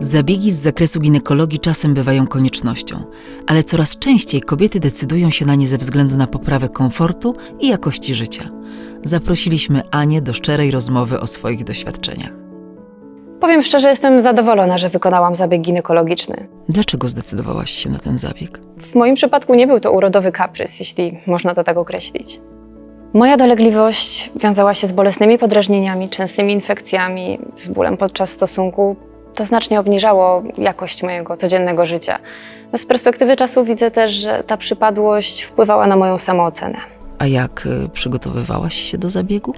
Zabiegi z zakresu ginekologii czasem bywają koniecznością, ale coraz częściej kobiety decydują się na nie ze względu na poprawę komfortu i jakości życia. Zaprosiliśmy Anię do szczerej rozmowy o swoich doświadczeniach. Powiem szczerze, jestem zadowolona, że wykonałam zabieg ginekologiczny. Dlaczego zdecydowałaś się na ten zabieg? W moim przypadku nie był to urodowy kaprys, jeśli można to tak określić. Moja dolegliwość wiązała się z bolesnymi podrażnieniami, częstymi infekcjami, z bólem podczas stosunku. To znacznie obniżało jakość mojego codziennego życia. No, z perspektywy czasu widzę też, że ta przypadłość wpływała na moją samoocenę. A jak y, przygotowywałaś się do zabiegu?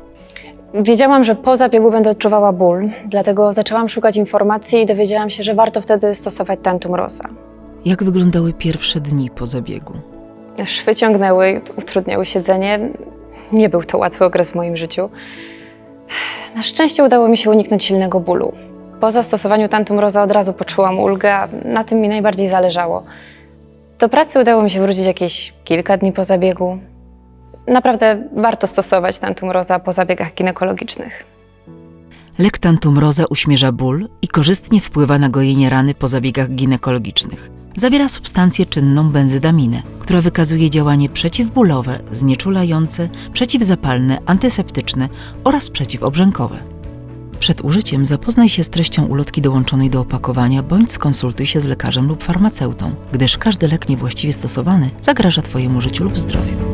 Wiedziałam, że po zabiegu będę odczuwała ból, dlatego zaczęłam szukać informacji i dowiedziałam się, że warto wtedy stosować tantum rosa. Jak wyglądały pierwsze dni po zabiegu? Szwy ciągnęły, utrudniały siedzenie. Nie był to łatwy okres w moim życiu. Na szczęście udało mi się uniknąć silnego bólu. Po zastosowaniu tantum rosa od razu poczułam ulgę, a na tym mi najbardziej zależało. Do pracy udało mi się wrócić jakieś kilka dni po zabiegu. Naprawdę warto stosować tantum rosa po zabiegach ginekologicznych. Lek Tantum Rosa uśmierza ból i korzystnie wpływa na gojenie rany po zabiegach ginekologicznych. Zawiera substancję czynną benzydaminę, która wykazuje działanie przeciwbólowe, znieczulające, przeciwzapalne, antyseptyczne oraz przeciwobrzękowe. Przed użyciem zapoznaj się z treścią ulotki dołączonej do opakowania bądź skonsultuj się z lekarzem lub farmaceutą, gdyż każdy lek niewłaściwie stosowany zagraża Twojemu życiu lub zdrowiu.